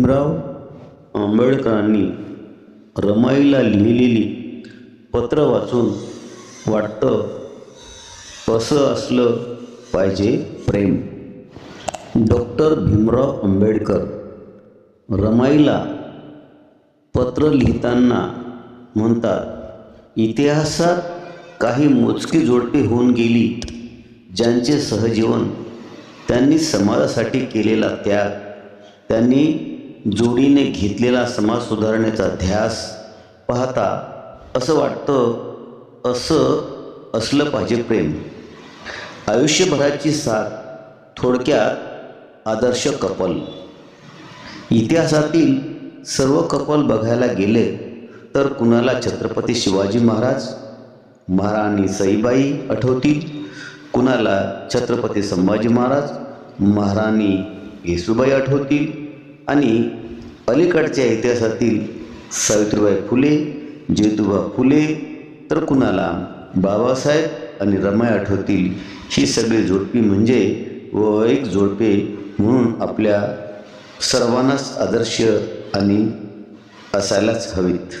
भीमराव आंबेडकरांनी रमाईला लिहिलेली पत्र वाचून वाटतं कसं असलं पाहिजे प्रेम. डॉक्टर भीमराव आंबेडकर रमाईला पत्र लिहिताना म्हणतात इतिहासात काही मोजकी जोडपी होऊन गेली ज्यांचे सहजीवन त्यांनी समाजासाठी केलेला त्याग त्यांनी जोडीने घेतलेला समाज सुधारण्याचा ध्यास पाहता असं वाटतं असं असलं पाहिजे प्रेम. आयुष्यभराची साथ थोडक्यात आदर्श कपल. इतिहासातील सर्व कपल बघायला गेले तर कुणाला छत्रपती शिवाजी महाराज महाराणी सईबाई आठवतील? कुणाला छत्रपती संभाजी महाराज महाराणी येसुबाई आठवतील? आणि अलीकडच्या इतिहासातील सावित्रीबाई फुले ज्योतिबा फुले तर कुणाला? बाबासाहेब आणि रमाई आठवतील. ही सगळी जोडपी म्हणजे व एक जोडपे म्हणून आपल्या सर्वांनाच आदर्श आणि असायलाच हवीत.